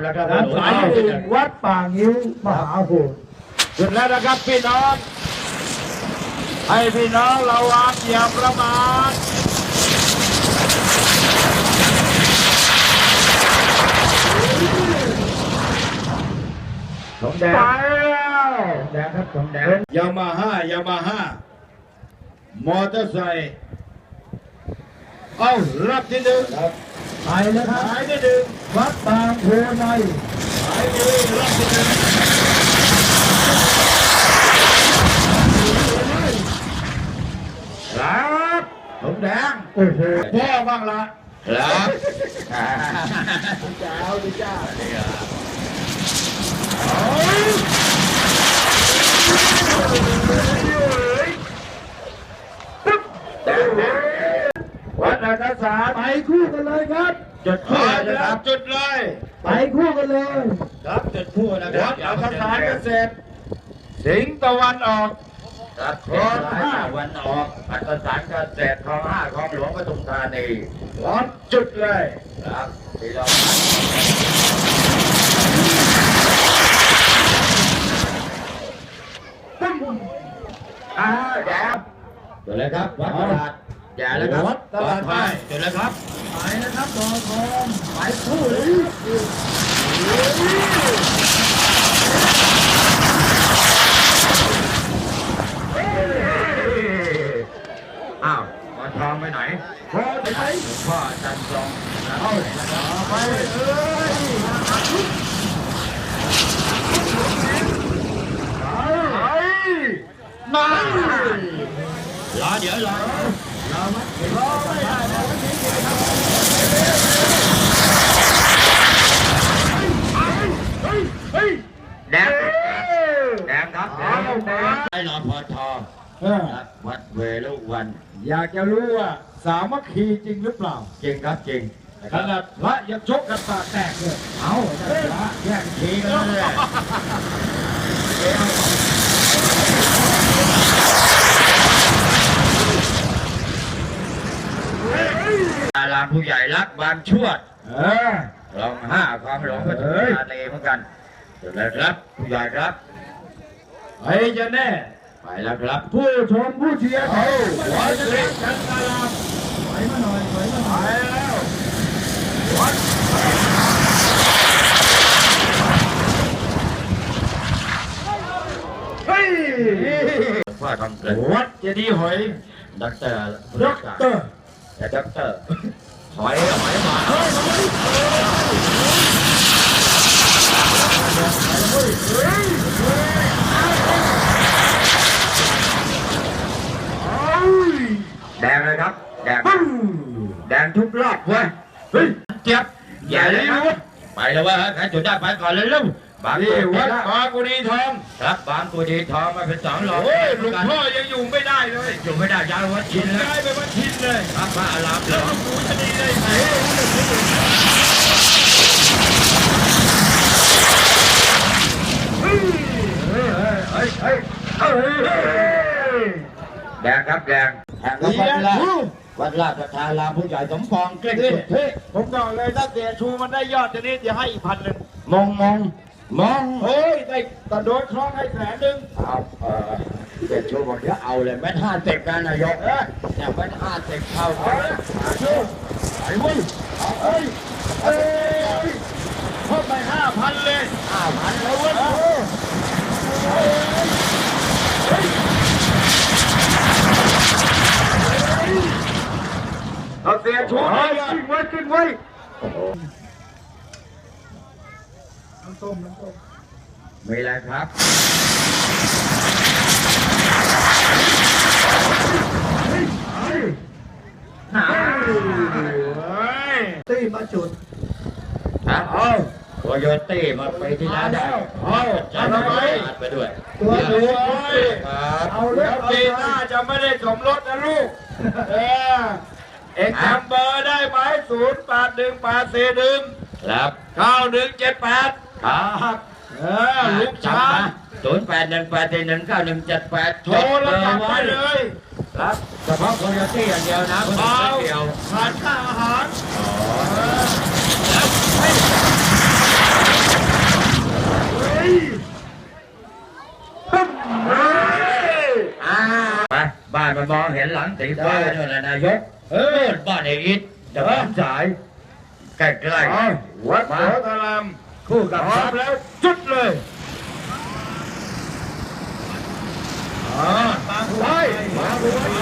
พร้อมแล้วครับด้านซ้ายมือวัดป่างิ้วมหาโหดขึ้นแล้วนะครับพี่น้อง ให้พี่น้องระวังอย่าประมาทสองแดงไปแล้วแดงครับสองแดงยามาฮ่ายามาฮ่ามอเตอร์ไซค์เอ้ารับที่หนึ่งครับ ไปแล้วครับหายที่หนึ่งวัดบางโพในหายที่หนึ่งรับที่หนึ่งครับผมแดงโอ้โหพ่อบ้างละครับเจ้าดิจ้า วัดอักษร ไป คู่กันเลยครับ จุดพร้คู่อมนะนะคครัรับบจุดเลยไปคู่กันเลย ครับจุดพูดนะควัรับดอักษรเกษตรสิงห์ตะวันออกครับเจ็ดสายตะวันออกอักษรเกษตรคลองห้าคลองหลวงปทุมธานีพร้อมจุดเลยครับพี่น้องอ่าแดงจุดเลยครับวัดตลาด อย่าแล้วครับวัดตลาดไปจุดเลยครับไปนะครับบอทองไปคู่เลยอ้าวมาทองไปไหนพอไปไหมหลวงพ่อจันทร์ทรงเอาไปเอ้ยไปมารอเดี๋ยวรอ แดงแดงครับแดงไอ้รอพอทอเออครับวัดเวลุวัน อยากจะรู้ว่าสามัคคีจริงหรือเปล่า จริงครับจริงขนาดพระยังชกกันปากแตกเลย เอาได้ละแย่งทีกันเลย ดารามผู้ใหญ่รักบางชวดเออรองห้าความหลวงพระจุฬานีเหมือนกันเดี๋ยวนะครับผู้ใหญ่ครับใครจะแน่ ไปแล้วครับ ผู้ชมผู้เชียร์เขาวัดเล็กกันตารามไปมาหน่อยไปมาหไปน่อยแล้ววัดเฮ้ยหลวงพ่อทองเกิดวัดเจดีย์หอยด็อกเตอร์ด็อกเตอร์แต่ด็อกเตอร์ หอยหอยมาเอ้ยแดงเลยครับ แดง แดงทุกรอบเว้ย เฮ้ย เจ็บ อย่าเลยนะ ไปแล้วเว่าใครจุดได้ไปก่อนเลยลูกบางนี่ตัววัดดีบางกุดีทองครับบางตัวดีทองมาเป็นสองหลอกโอ้ยหลวงพ่อยังอยู่ไม่ได้เลยอยู่ไม่ได้ยาววัดชินแล้วย้ายไปวัดชินเลยครับพระอารามหลแล้ววงดูจะดีได้ไหมเฮ้ยเฮ้ยเฮ้ยเฮ้ยเฮ้ยแดงครับแดงแห่งวัดราช วัดราชทารามผู้ใหญ่สมปองเกล้งนี่สุดเฮ้ยผมบอกเลยถ้าเสียชูมันได้ยอดจะนี้จะให้อีกพันหนึ่งมองมองมองเฮ้ยได้แต่โดนคล้องให้แสนหนึ่งเอาเออเด็กชูบอกเดี๋ยวเอาเลยแม่ห้าสิบกันนายกเอ้ยเนี่ยแม่ห้าสิบเข้าเอาเลยชูไอ้เว้ยเอาเอ้ยเอ้ยเพิ่มไปห้าพันเลยห้าพันแล้วเว้ย เอาเสีย ชูได้ยอดขึ้นไว้ขึ้นไว้น้ำต้มน้ำต้มมีอะไรครับเฮ้ยตีมาจุดฮะเอาโคโยตี้มาไปที่ร้านได้เอาจะทำไมไปด้วยตัวดูครับเอาแล้วปีหน้าจะไม่ได้สมรสนะลูกเออ เอ็งจำเบอร์ได้ไหมศูนย์แปดหนึ่งแปดสี่หนึ่งครับเก้าหนึ่งเจ็ดแปดครับเออลูกช้างศูนย์แปดหนึ่งแปดสี่หนึ่งเก้าหนึ่งเจ็ดแปดโทรแล้วกลับไปเลยครับเฉพาะโคโยตี้อย่างเดียวนะคนเบาอื่นไม่เกี่ยวขาดค่าอาหาร อ๋อ มันมองเห็นหลังสีฟ้าด้วยนะนายกเออบ้านไอ้อิทจะบ้านสายใกล้เอาวัดโสธรามๆคู่กับพร้อมแล้วจุดเลยอ๋อมาไปมาไป